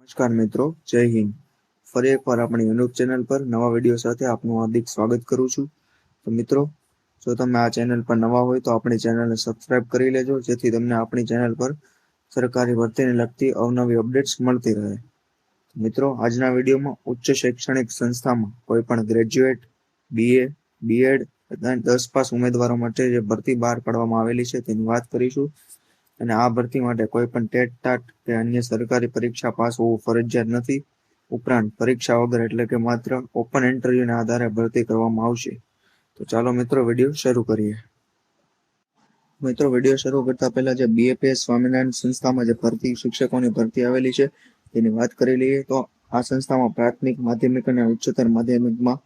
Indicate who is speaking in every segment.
Speaker 1: નમસ્કાર મિત્રો, જય હિન્દ. ફરી એકવાર આપણી યુટ્યુબ ચેનલ પર નવા વીડિયો સાથે આપનું હાર્દિક સ્વાગત કરું છું. તો મિત્રો, જો તમે આ ચેનલ પર નવા હોય તો આપણી ચેનલને સબસ્ક્રાઇબ કરી લેજો, જેથી તમને આપણી ચેનલ પર સરકારી ભરતીને લગતી અવનવી અપડેટ્સ મળતી રહે. મિત્રો, આજના વિડીયોમાં ઉચ્ચ શૈક્ષણિક સંસ્થામાં કોઈ પણ ગ્રેજ્યુએટ બીએ બીએડ દસ પાસ ઉમેદવારો માટે જે ભરતી બહાર પાડવામાં આવેલી છે તેની વાત કરીશું. અને આ ભરતી માટે કોઈ પણ ટેટ ટાટ કે અન્ય સરકારી પરીક્ષા પાસ હોવું ફરજિયાત નથી. ઉપરાંત પરીક્ષા વગર એટલે કે માત્ર ઓપન ઇન્ટરવ્યુના આધારે ભરતી કરવામાં આવશે. તો ચાલો મિત્રો વીડિયો શરૂ કરીએ. મિત્રો વીડિયો શરૂ કરતા પહેલા જે બીએપીએસ સ્વામિનારાયણ સંસ્થામાં જે ભરતી શિક્ષકોની ભરતી આવેલી છે, તેની વાત કરી લઈએ તો આ સંસ્થામાં પ્રાથમિક, માધ્યમિક અને ઉચ્ચતર માધ્યમિકમાં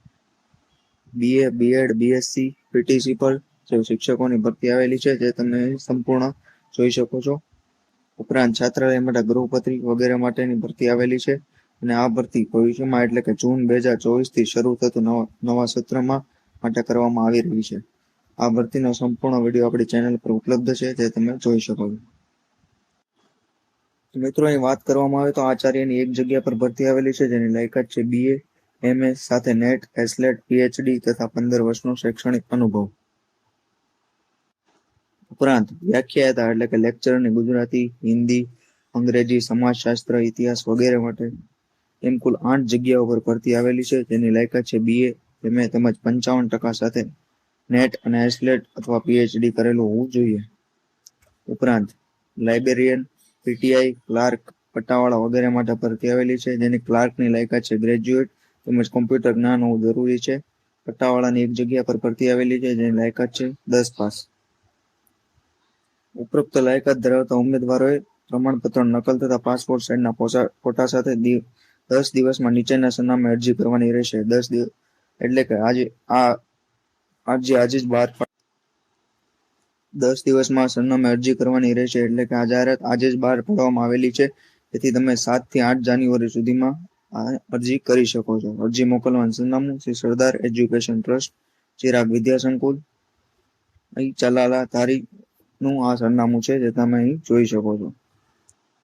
Speaker 1: બીએ બીએડ બીએસસી પીટીસી પર જે શિક્ષકોની ભરતી આવેલી છે, જે તમે સંપૂર્ણ જોઈ શકો છો. ઉપરાંત છાત્રાલય માટે ગૃહપત્રી વગેરે માટેની ભરતી આવેલી છે અને આ ભરતી ભવિષ્યમાં એટલે કે જૂન બે હજાર ચોવીસથી શરૂ થતું નવા સત્રમાં માટે કરવામાં આવી રહી છે. આ ભરતીનો સંપૂર્ણ વીડિયો આપણી ચેનલ પર ઉપલબ્ધ છે જે તમે જોઈ શકો છો. મિત્રો, અહીં વાત કરવામાં આવે તો આચાર્યની એક જગ્યા પર ભરતી આવેલી છે જેની લાયકાત છે બીએ એમએસ સાથે નેટ એસલેટ પીએચડી તથા પંદર વર્ષનો શૈક્ષણિક અનુભવ. ઉપરાંત વ્યાખ્યાતા એટલે કે લેક્ચરની ગુજરાતી, હિન્દી, અંગ્રેજી, સમાજશાસ્ત્ર, ઇતિહાસ વગેરે માટે એમ કુલ આઠ જગ્યાઓ પર ભરતી આવેલી છે. જેની લાયકાત છે બીએ એમએ તેમજ પંચાવન ટકા સાથે નેટ અને એસલેટ અથવા પીએચડી કરેલું હોવું જોઈએ. ઉપરાંત લાઇબ્રેરિયન પીટીઆઈ ક્લાર્ક પટ્ટાવાળા વગેરે માટે ભરતી આવેલી છે. જેની ક્લાર્કની લાયકાત છે ગ્રેજ્યુએટ તેમજ કોમ્પ્યુટર જ્ઞાન હોવું જરૂરી છે. પટ્ટાવાળાની એક જગ્યા પર ભરતી આવેલી છે. જેની લાયકાત છે દસ પાસ. ઉપરોક્ત લાયકાત ધરાવતા ઉમેદવારોએ પ્રમાણપત્ર નકલ તથા પાસપોર્ટ સાઇઝના ફોટા સાથે દસ દિવસમાં નીચેના સરનામે અરજી કરવાની રહેશે. દસ દિવસ એટલે કે આજે, આ અરજી આજે જ બહાર દસ દિવસમાં સરનામે અરજી કરવાની રહેશે. એટલે કે આ જાહેરાત આજે જ બહાર પાડવામાં આવેલી છે. તેથી તમે સાતથી આઠ જાન્યુઆરી સુધીમાં અરજી કરી શકો છો. અરજી મોકલવાનું સરનામું શ્રી સરદાર એજ્યુકેશન ટ્રસ્ટ, ચિરાગ વિદ્યા સંકુલ અહીં ચલાલા તારીખ નું આ સરનામું છે જે તમે અહીં જોઈ શકો છો.